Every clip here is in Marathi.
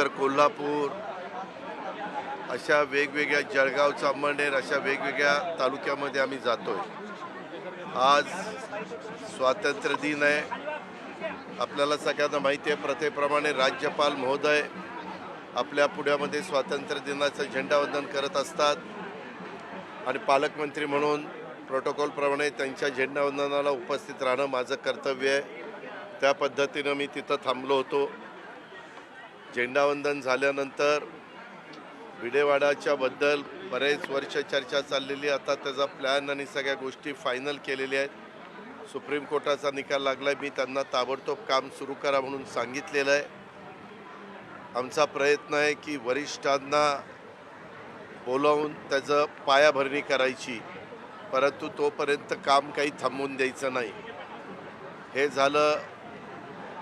त्यानंतर कोल्हापूर अशा वेगवेगळ्या जळगाव चांबर्णेर अशा वेगवेगळ्या तालुक्यामध्ये आम्ही जातो आहे आज स्वातंत्र्य दिन आहे. आपल्याला सगळ्यांना माहिती आहे प्रथेप्रमाणे राज्यपाल महोदय आपल्या पुण्यामध्ये स्वातंत्र्य दिनाचं झेंडावंदन करत असतात. आणि पालकमंत्री म्हणून प्रोटोकॉलप्रमाणे त्यांच्या झेंडावंदनाला उपस्थित राहणं माझं कर्तव्य आहे. त्या पद्धतीनं मी तिथं थांबलो होतो. झेंडावंदन झाल्यानंतर भिडेवाडाच्या बद्दल बरेच वर्ष चर्चा चाललेली आता त्याचा प्लॅन आणि सगळ्या गोष्टी फायनल केलेल्या आहेत. सुप्रीम कोर्टाचा निकाल लागला मी त्यांना ताबडतोब काम सुरू करा म्हणून सांगितलेलं आहे. आमचा प्रयत्न आहे की वरिष्ठांना बोलावून त्याचं पायाभरणी करायची. परंतु तोपर्यंत काम काही थांबवून द्यायचं नाही. हे झालं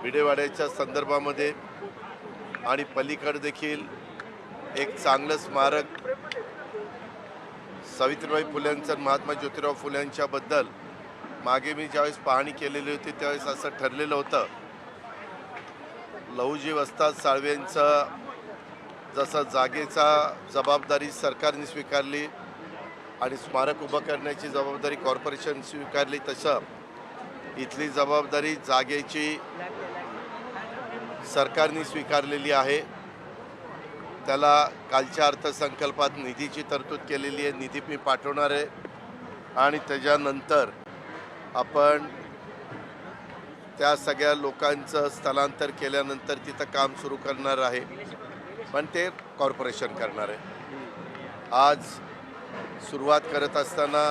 विडेवाड्याच्या संदर्भामध्ये. आणि पलीकडे देखील एक चांगलं स्मारक सावित्रीबाई फुल्यांचं महात्मा ज्योतिराव फुल्यांच्याबद्दल मागे मी ज्यावेळेस पाहणी केलेली होती त्यावेळेस असं ठरलेलं होतं. लहुजीव वस्ताद साळवेंचं जसं जागेचा जबाबदारी सरकारने स्वीकारली आणि स्मारक उभं करण्याची जबाबदारी कॉर्पोरेशन स्वीकारली तसं इथली जबाबदारी जागेची सरकारने स्वीकारलेली आहे. त्याला कालच्या अर्थसंकल्पात निधीची तरतूद केलेली आहे. निधी मी पाठवणार आहे. आणि त्याच्यानंतर आपण त्या सगळ्या लोकांचं स्थलांतर केल्यानंतर तिथं काम सुरू करणार आहे. पण ते कॉर्पोरेशन करणार आहे. आज सुरुवात करत असताना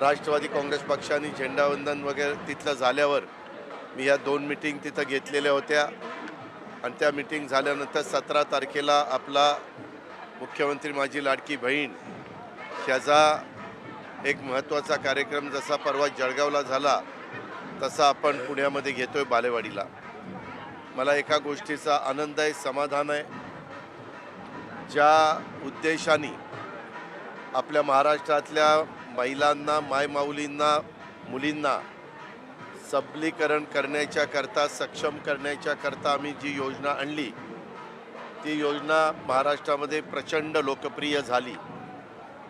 राष्ट्रवादी काँग्रेस पक्षाने झेंडावंदन वगैरे तिथलं झाल्यावर मी या दोन मिटिंग तिथं घेतलेल्या होत्या. आणि त्या मिटिंग झाल्यानंतर सतरा तारखेला आपला मुख्यमंत्री माझी लाडकी बहीण ह्याचा एक महत्त्वाचा कार्यक्रम जसा परवा जळगावला झाला तसा आपण पुण्यामध्ये घेतो आहे बालेवाडीला. मला एका गोष्टीचा आनंद आहे समाधान आहे. ज्या उद्देशाने आपल्या महाराष्ट्रातल्या महिलांना मायमाऊलींना मुलींना सबलीकरण करण्याच्या करता सक्षम करण्याच्या करता आम्ही जी योजना आणली ती योजना महाराष्ट्रामध्ये प्रचंड लोकप्रिय झाली.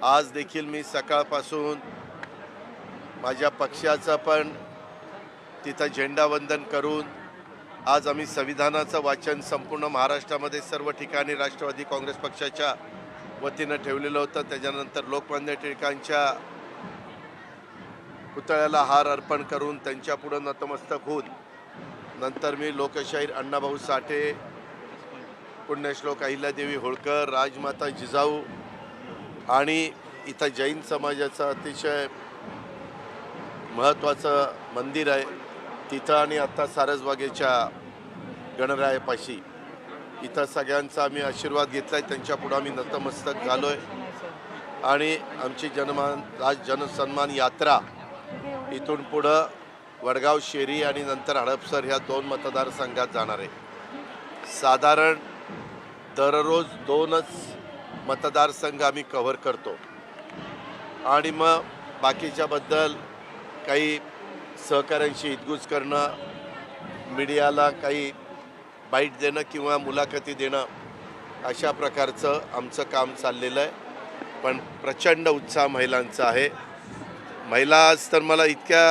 आज देखील मी सकाळपासून माझ्या पक्षाचं पण तिथं झेंडावंदन करून आज आम्ही संविधानाचं वाचन संपूर्ण महाराष्ट्रामध्ये सर्व ठिकाणी राष्ट्रवादी काँग्रेस पक्षाच्या वतीनं ठेवलेलं होतं. त्याच्यानंतर लोकमान्य टिळकांच्या पुतळ्याला हार अर्पण करून त्यांच्यापुढं नतमस्तक होऊन नंतर मी लोकशाहीर अण्णाभाऊ साठे पुण्यश्लोक अहिल्यादेवी होळकर राजमाता जिजाऊ आणि इथं जैन समाजाचं अतिशय महत्त्वाचं मंदिर आहे. तिथं आणि आत्ता सारसबागेच्या गणरायापाशी. इथं सगळ्यांचा आम्ही आशीर्वाद घेतला आहे त्यांच्यापुढं आम्ही नतमस्तक झालो आहे आणि आमची जनमान राज जनसन्मान यात्रा इथून पुढं वडगाव शेरी आणि नंतर हडपसर ह्या दोन मतदारसंघात जाणार आहे. साधारण दररोज दोनच मतदारसंघ आम्ही कव्हर करतो. आणि मग बाकीच्याबद्दल काही सहकाऱ्यांशी हितगुज करणं मीडियाला काही बाईट देणं किंवा मुलाखती देणं अशा प्रकारचं आमचं काम चाललेलं आहे. पण प्रचंड उत्साह महिलांचा आहे. महिला आज तर मला इतक्या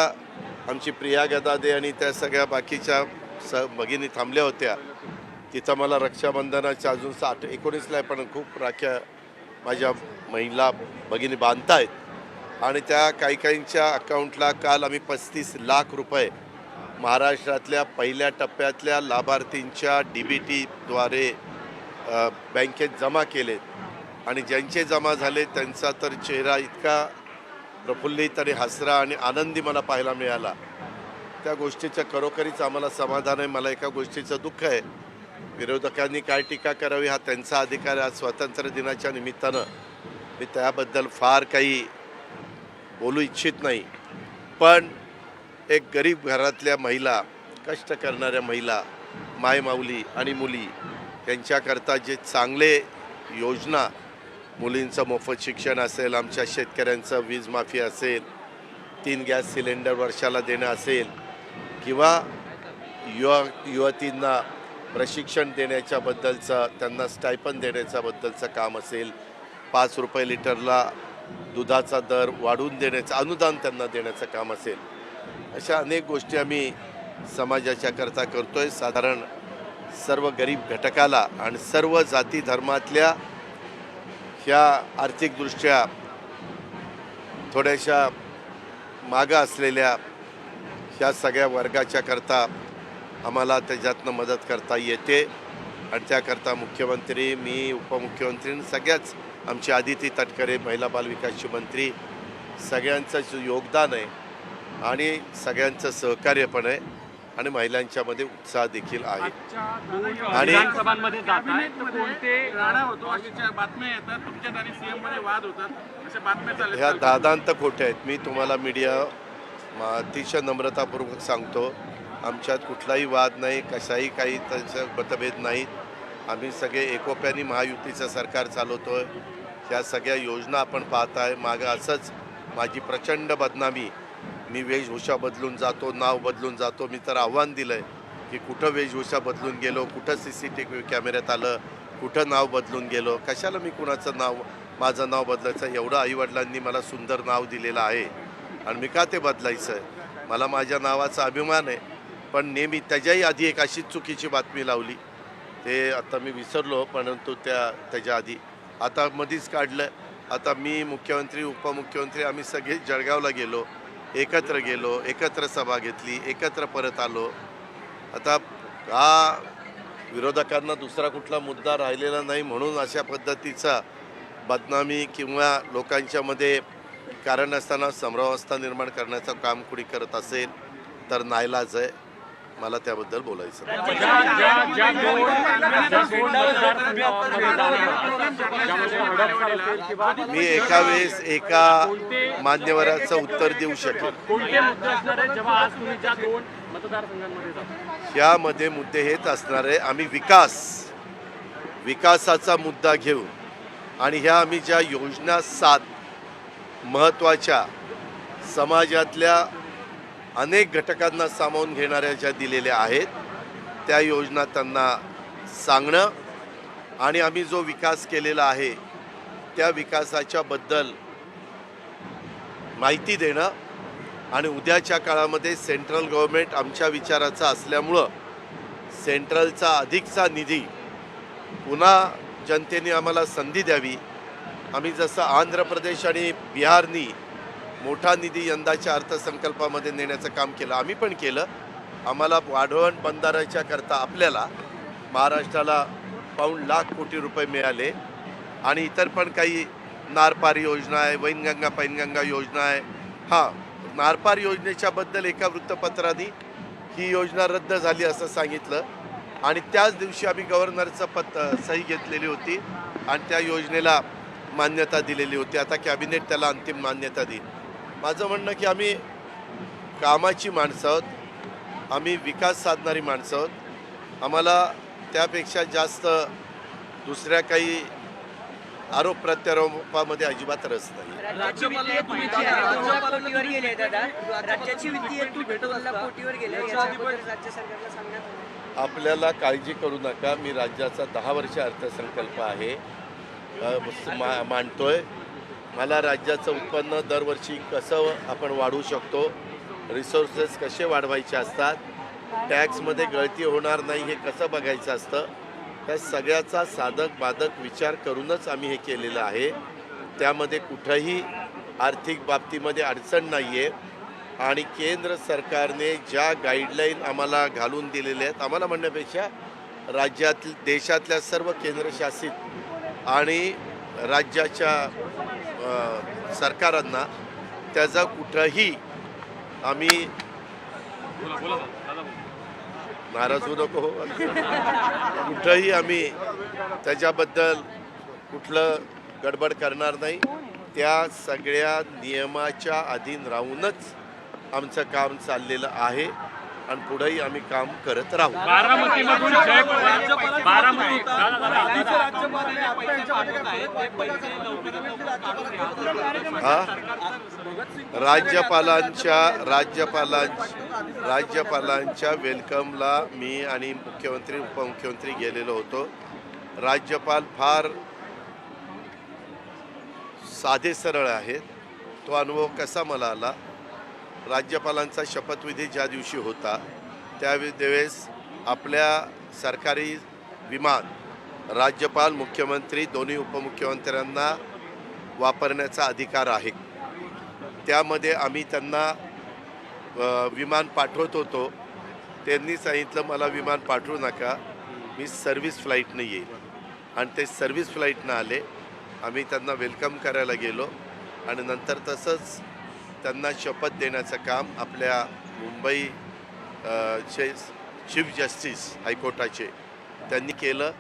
आमची प्रिया गदादे आणि त्या सगळ्या बाकीच्या स भगिनी थांबल्या होत्या. तिथं मला रक्षाबंधनाच्या अजून साठ एकोणीसला आहे पण खूप राख्या माझ्या महिला भगिनी बांधतायत. आणि त्या काही काहींच्या अकाउंटला काल आम्ही पस्तीस लाख रुपये महाराष्ट्रातल्या पहिल्या टप्प्यातल्या लाभार्थींच्या डी बी टीद्वारे बँकेत जमा केलेत. आणि ज्यांचे जमा झाले त्यांचा तर चेहरा इतका प्रफुल्लित आणि हसरा आणि आनंदी मला पाहायला मिळाला. त्या गोष्टीचं खरोखरीच आम्हाला समाधान आहे. मला एका गोष्टीचं दुःख आहे. विरोधकांनी काय टीका करावी हा त्यांचा अधिकार आहे. आज स्वातंत्र्य दिनाच्या निमित्तानं मी त्याबद्दल फार काही बोलू इच्छित नाही. पण एक गरीब घरातल्या महिला कष्ट करणाऱ्या महिला मायमाऊली आणि मुली यांच्याकरता जे चांगले योजना मुलींचं मोफत शिक्षण असेल आमच्या शेतकऱ्यांचं वीज माफी असेल तीन गॅस सिलेंडर वर्षाला देणं असेल किंवा युवा युवतींना प्रशिक्षण देण्याच्या बद्दलचं त्यांना स्टायपन देण्याच्या बद्दलचं काम असेल पाच रुपये लिटरला दुधाचा दर वाढवून देण्याचं अनुदान त्यांना देण्याचं काम असेल. अशा अनेक गोष्टी आम्ही समाजाच्या करता आहे साधारण सर्व गरीब घटकाला आणि सर्व जाती धर्मातल्या ह्या आर्थिकदृष्ट्या थोड्याशा मागं असलेल्या ह्या सगळ्या वर्गाच्या करता आम्हाला त्याच्यातनं मदत करता येते. आणि त्याकरता मुख्यमंत्री मी उपमुख्यमंत्री सगळ्याच आमची आदिती तटकरे महिला बालविकासची मंत्री सगळ्यांचं योगदान आहे आणि सगळ्यांचं सहकार्य पण आहे. आणि महिलांच्या मध्ये उत्साह देखील आहे. आणि- आणि विधानसभांमध्ये जात आहे. तर कोणते राडा होतो अशा बातम्या येतात तुमच्यात आणि सीएममध्ये वाद होतात अशा बातम्या ह्या दादांत खोट्या आहेत. मी तुम्हाला मीडिया अतिशय नम्रतापूर्वक सांगतो आमच्यात कुठलाही वाद नाही कशाही काही त्यांचे मतभेद नाहीत आम्ही सगळे एकोप्याने महायुतीचं सरकार चालवतोय. ह्या सगळ्या योजना आपण पाहताय. मागं असंच माझी प्रचंड बदनामी मी वेशभूषा बदलून जातो नाव बदलून जातो. मी तर आव्हान दिलं आहे की कुठं वेशभूषा बदलून गेलो कुठं सी सी टी व्ही कॅमेऱ्यात आलं कुठं नाव बदलून गेलो. कशाला मी कुणाचं नाव माझं नाव बदलायचं? एवढं आईवडिलांनी मला सुंदर नाव दिलेलं आहे. आणि मी का ते बदलायचं आहे मला माझ्या नावाचा अभिमान आहे. पण नेहमी त्याच्याही आधी एक अशीच चुकीची बातमी लावली. ते आता मी विसरलो परंतु त्या त्याच्या आधी. आता मधीच काढलं. आता मी मुख्यमंत्री उपमुख्यमंत्री आम्ही सगळे जळगावला गेलो. एकत्र गेलो एकत्र सभा घेतली एकत्र परत आलो. आता हा विरोधकांना दुसरा कुठला मुद्दा राहिलेला नाही म्हणून अशा पद्धतीचा बदनामी किंवा लोकांच्यामध्ये कारण असताना समरावस्था निर्माण करण्याचं काम कुणी करत असेल तर नाईलाज आहे. मला त्याबद्दल बोलायचं मी एका वेळेस एका मान्यवराचं उत्तर देऊ जाता. यामध्ये मुद्दे हेच असणार आहे आम्ही विकास विकासाचा मुद्दा घेऊन आणि ह्या आम्ही ज्या योजना सात महत्त्वाच्या समाजातल्या अनेक घटकांना सामावून घेणाऱ्या ज्या दिलेल्या आहेत त्या योजना त्यांना सांगणं आणि आम्ही जो विकास केलेला आहे त्या विकासाच्याबद्दल माहिती देणं आणि उद्याच्या काळामध्ये सेंट्रल गव्हर्मेंट आमच्या विचाराचा असल्यामुळं सेंट्रलचा अधिकचा निधी पुन्हा जनतेने आम्हाला संधी द्यावी. आम्ही जसं आंध्र प्रदेश आणि बिहारनी मोठा निधी यंदाच्या अर्थसंकल्पामध्ये नेण्याचं काम केलं. आम्ही पण केलं. आम्हाला वाढवण बंधाऱ्याच्या करता आपल्याला महाराष्ट्राला पाऊण लाख कोटी रुपये मिळाले. आणि इतर पण काही नारपार योजना आहे वैनगंगा पैनगंगा योजना आहे. हां नारपार योजनेच्याबद्दल एका वृत्तपत्राने ही योजना रद्द झाली असं सांगितलं. आणि त्याच दिवशी आम्ही गव्हर्नरचं पत सही घेतलेली होती. आणि त्या योजनेला मान्यता दिलेली होती. आता कॅबिनेट त्याला अंतिम मान्यता देईल. माझं म्हणणं की आम्ही कामाची माणसं आहोत. आम्ही विकास साधणारी माणसं आहोत. आम्हाला त्यापेक्षा जास्त दुसऱ्या काही आरोप प्रत्यारोपामध्ये अजिबात रस नाही. आपल्याला काळजी करू नका. मी राज्याचा दहा वर्ष अर्थसंकल्प आहे. मांडतोय. मला राज्याचं उत्पन्न दरवर्षी कसं आपण वाढवू शकतो? रिसोर्सेस कसे वाढवायचे असतात? टॅक्समध्ये गळती होणार नाही हे कसं बघायचं असतं? त्या सगळ्याचा साधक बाधक विचार करूनच आम्ही हे केलेलं आहे. त्यामध्ये कुठंही आर्थिक बाबतीमध्ये अडचण नाही आहे आणि केंद्र सरकारने ज्या गाईडलाईन आम्हाला घालून दिलेल्या आहेत आम्हाला म्हणण्यापेक्षा राज्यातील देशातल्या सर्व केंद्रशासित आणि राज्याच्या सरकारांना त्याचा कुठंही आम्ही नाराज होऊ नको हो. कुठंही आम्ही त्याच्याबद्दल कुठलं गडबड करणार नाही त्या सगळ्या नियमाच्या अधीन राहूनच आमचं काम चाललेलं आहे आणि पुढेही आम्ही काम करत राहू? हा? राज्यपालांच्या राज्यपालां राज्यपालांच्या वेलकमला मी आणि मुख्यमंत्री उपमुख्यमंत्री गेलेलो होतो. राज्यपाल फार साधे सरळ आहेत. तो अनुभव कसा मला आला? राज्यपालांचा शपथविधी ज्या दिवशी होता त्यावेळेस आपल्या सरकारी विमान राज्यपाल मुख्यमंत्री दोन्ही उपमुख्यमंत्र्यांना वापरण्याचा अधिकार आहे. त्यामध्ये आम्ही त्यांना विमान पाठवत होतो. त्यांनी सांगितलं मला विमान पाठवू नका. मी सर्व्हिस फ्लाईटनं येईल. आणि ते सर्व्हिस फ्लाईटनं आले. आम्ही त्यांना वेलकम करायला गेलो. आणि नंतर तसंच त्यांना शपथ देण्याचं काम आपल्या मुंबई चे चीफ जस्टिस हायकोर्टाचे त्यांनी केलं.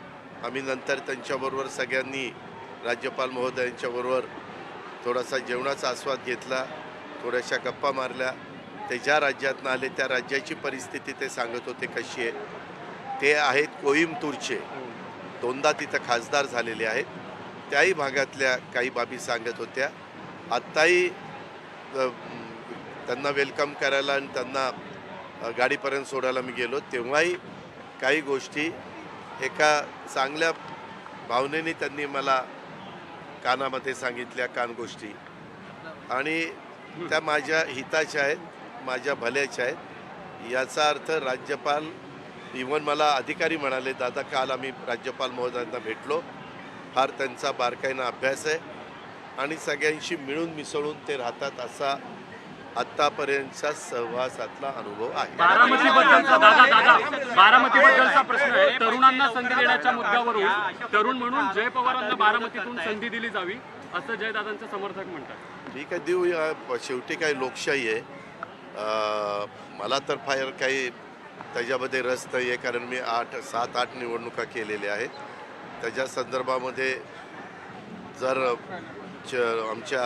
आम्ही नंतर त्यांच्याबरोबर सगळ्यांनी राज्यपाल महोदयांच्याबरोबर थोडासा जेवणाचा आस्वाद घेतला थोड्याशा गप्पा मारल्या. ते ज्या राज्यातनं आले त्या राज्याची परिस्थिती ते सांगत होते कशी आहे. ते आहेत कोईमतूरचे. दोनदा तिथं खासदार झालेले आहेत. त्याही भागातल्या काही बाबी सांगत होत्या. आत्ताही त्यांना वेलकम करायला आणि त्यांना गाडीपर्यंत सोडायला मी गेलो. तेव्हाही काही गोष्टी एका चांगल्या भावनेने त्यांनी मला कानामध्ये सांगितल्या कान गोष्टी. आणि त्या माझ्या हिताच्या आहेत माझ्या भल्याच्या आहेत. याचा अर्थ राज्यपाल इव्हन मला अधिकारी म्हणाले दादा काल आम्ही राज्यपाल महोदयांना भेटलो. फार त्यांचा बारकाईनं अभ्यास आहे. आणि सगळ्यांशी मिळून मिसळून ते राहतात असा आत्तापर्यंतचा सहवासातला अनुभव आहे. बारामतीबद्दलचा दादा दादा बारामतीबद्दलचा प्रश्न आहे. तरुणांना संधी देण्याच्या मुद्द्यावरून तरुण म्हणून जय पवारांना बारामतीतून संधी दिली जावी असं जयदादांचे समर्थक म्हणतात. ठीक आहे देऊ या. शेवटी काही लोकशाही आहे. मला तर फार काही त्याच्यामध्ये रस नाही आहे कारण मी आठ सात आठ निवडणुका केलेल्या आहेत. त्याच्या संदर्भामध्ये जर आमच्या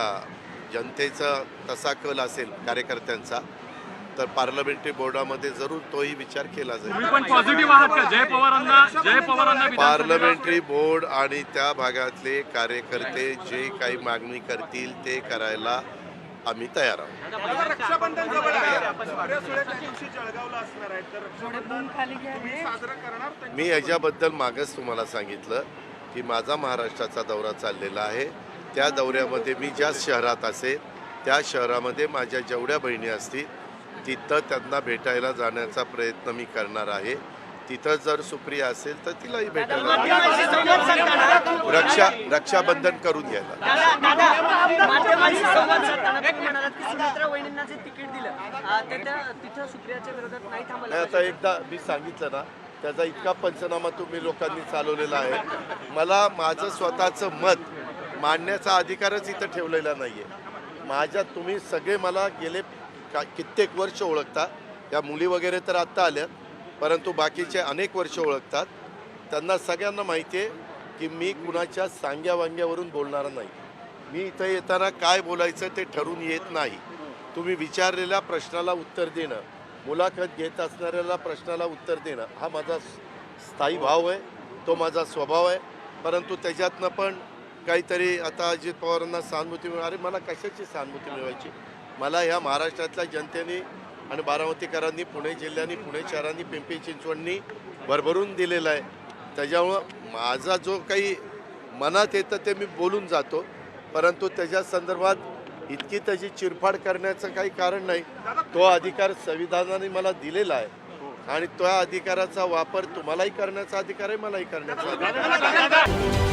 जनतेचा तसा कल असेल कार्यकर्त्यांचा तर पार्लमेंटरी बोर्डामध्ये जरूर तोही विचार केला जाईल. तुम्ही पण पॉझिटिव्ह आहात का? जय पवारांना जय पवारांना विधानसभेला- पार्लमेंटरी बोर्ड आणि त्या भागातले कार्यकर्ते जे काही मागणी करतील ते करायला आम्ही तयार आहोत. मी याच्याबद्दल मागच तुम्हाला सांगितलं की माझा महाराष्ट्राचा दौरा चाललेला आहे. त्या दौऱ्यामध्ये मी ज्या शहरात असेल त्या शहरामध्ये माझ्या जेवढ्या बहिणी असतील तिथं त्यांना भेटायला जाण्याचा प्रयत्न मी करणार आहे. तिथं जर सुप्रिया असेल तर तिलाही भेटायला रक्षा रक्षाबंधन करून घ्यायला. आता एकदा मी सांगितलं ना त्याचा इतका पंचनामा तुम्ही लोकांनी चालवलेला आहे. मला माझं स्वतःचं मत मांडण्याचा अधिकारच इथं ठेवलेला नाही आहे माझ्या तुम्ही सगळे मला गेले का कित्येक वर्ष ओळखता. या मुली वगैरे तर आत्ता आल्या परंतु बाकीचे अनेक वर्ष ओळखतात. त्यांना सगळ्यांना माहिती आहे की मी कुणाच्या सांग्या वांग्यावरून बोलणार नाही. मी इथं येताना काय बोलायचं ते ठरून येत नाही. तुम्ही विचारलेल्या प्रश्नाला उत्तर देणं मुलाखत घेत असणाऱ्याला प्रश्नाला उत्तर देणं हा माझा स्थायी भाव आहे तो माझा स्वभाव आहे. परंतु त्याच्यातनं पण काहीतरी आता अजित पवारांना सहानुभूती मिळणार मला कशाची सहानुभूती मिळवायची? मला ह्या महाराष्ट्रातल्या जनतेने आणि बारामतीकरांनी पुणे जिल्ह्यानी पुणे शहरांनी पिंपरी चिंचवडनी भरभरून दिलेला आहे. त्याच्यामुळं माझा जो काही मनात येतं ते मी बोलून जातो. परंतु त्याच्या संदर्भात इतकी त्याची चिरफाड करण्याचं काही कारण नाही. तो अधिकार संविधानाने मला दिलेला आहे. आणि त्या अधिकाराचा वापर तुम्हालाही करण्याचा अधिकार आहे मलाही करण्याचा अधिकार